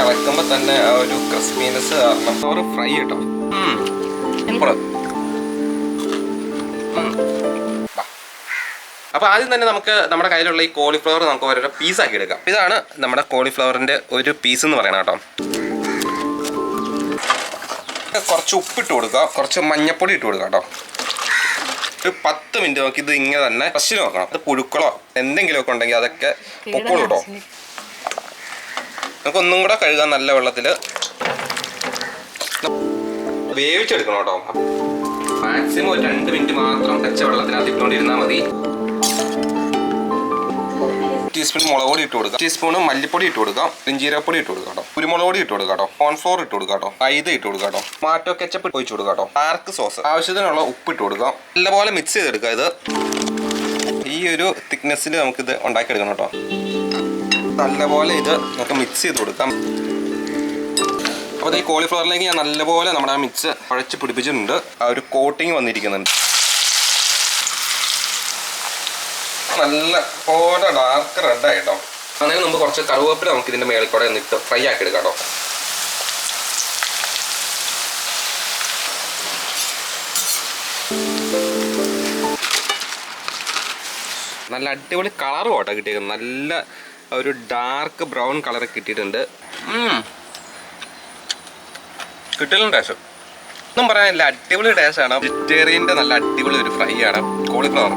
ഇളക്കുമ്പോൾ തന്നെ ആ ഒരു ക്രിസ്മീനസ് കാരണം ഫ്രൈ കേട്ടോ ഉം. സൂപ്പർ. ഉം. വാ. അപ്പൊ ആദ്യം തന്നെ നമുക്ക് നമ്മുടെ കയ്യിലുള്ള ഈ കോളിഫ്ലവർ നമുക്ക് ഓരോരോ ആക്കി എടുക്കാം ഇതാണ് നമ്മുടെ കോളിഫ്ലവറിന്റെ ഒരു പീസ് എന്ന് പറയണം കേട്ടോ കുറച്ച് ഉപ്പിട്ട് കൊടുക്കുക കുറച്ച് മഞ്ഞപ്പൊടി ഇട്ട് കൊടുക്കുക കേട്ടോ ഒരു പത്ത് മിനിറ്റ് നോക്കി ഇത് ഇങ്ങനെ തന്നെ ഫസ്റ്റ് നോക്കണം അത് പുഴുക്കളോ എന്തെങ്കിലുമൊക്കെ ഉണ്ടെങ്കിൽ അതൊക്കെ പൊക്കോളൂ കേട്ടോ നമുക്ക് ഒന്നും കൂടെ കഴുകാൻ നല്ല വെള്ളത്തിൽ വേവിച്ചെടുക്കണം കേട്ടോ. മാക്സിമം ഒരു രണ്ട് മിനിറ്റ് മാത്രം പച്ച വെള്ളത്തിനകത്ത് ഇട്ടുകൊണ്ടിരുന്നാൽ മതി. ടീസ്പൂൺ മുളക് പൊടി ഇട്ട് കൊടുക്കാം. ടീസ്പൂൺ മല്ലിപ്പൊടി ഇട്ട് കൊടുക്കാം. ഇഞ്ചീരപ്പൊടി ഇട്ട് കൊടുക്കാം കേട്ടോ. കുരുമുളക് പൊടി ഇട്ട് കൊടുക്കാം കേട്ടോ. കോൺഫ്ലോർ ഇട്ട് കൊടുക്കാം കേട്ടോ. മൈദ ഇട്ട് കൊടുക്കാം കേട്ടോ. ടൊമാറ്റോ കെച്ചപ്പ് ഒഴിച്ച് കൊടുക്കാം കേട്ടോ. ഡാർക്ക് സോസ് ആവശ്യത്തിനുള്ള ഉപ്പ് ഇട്ട് കൊടുക്കാം. നല്ലപോലെ മിക്സ് ചെയ്തെടുക്കാം ഇത്. ഈ ഒരു തിക്നെസ്സിൽ നമുക്കിത് ഉണ്ടാക്കിയെടുക്കണം കേട്ടോ. നല്ലപോലെ ഇത് നമുക്ക് മിക്സ് ചെയ്ത് കൊടുക്കാം. അപ്പോൾ ഈ കോളിഫ്ലവറിലേക്ക് ഞാൻ നല്ലപോലെ നമ്മുടെ ആ മിക്സ് കുഴച്ച് പിടിപ്പിച്ചിട്ടുണ്ട്. ആ ഒരു കോട്ടിങ് വന്നിരിക്കുന്നുണ്ട്. നല്ല പോലെ ഡാർക്ക് റെഡ് ആയിട്ടോ അങ്ങനെ നമുക്ക് കുറച്ച് കറുവേപ്പില നമുക്ക് ഇതിന്റെ മേളിൽ കൂടെ ഒന്നിട്ട് ഫ്രൈ ആക്കി എടുക്കാം കേട്ടോ നല്ല അടിപൊളി കളർ കേട്ടോ കിട്ടിയത് നല്ല ഒരു ഡാർക്ക് ബ്രൗൺ കളർ കിട്ടിയിട്ടുണ്ട്. കിട്ടലും ടേസ്റ്റ് ഒന്നും പറയാനില്ല അടിപൊളി ടേസ്റ്റ് ആണ്. വെജിറ്റേറിയന്റെ നല്ല അടിപൊളി ഒരു ഫ്രൈ ആണ്. കോളിഫ്ലവർ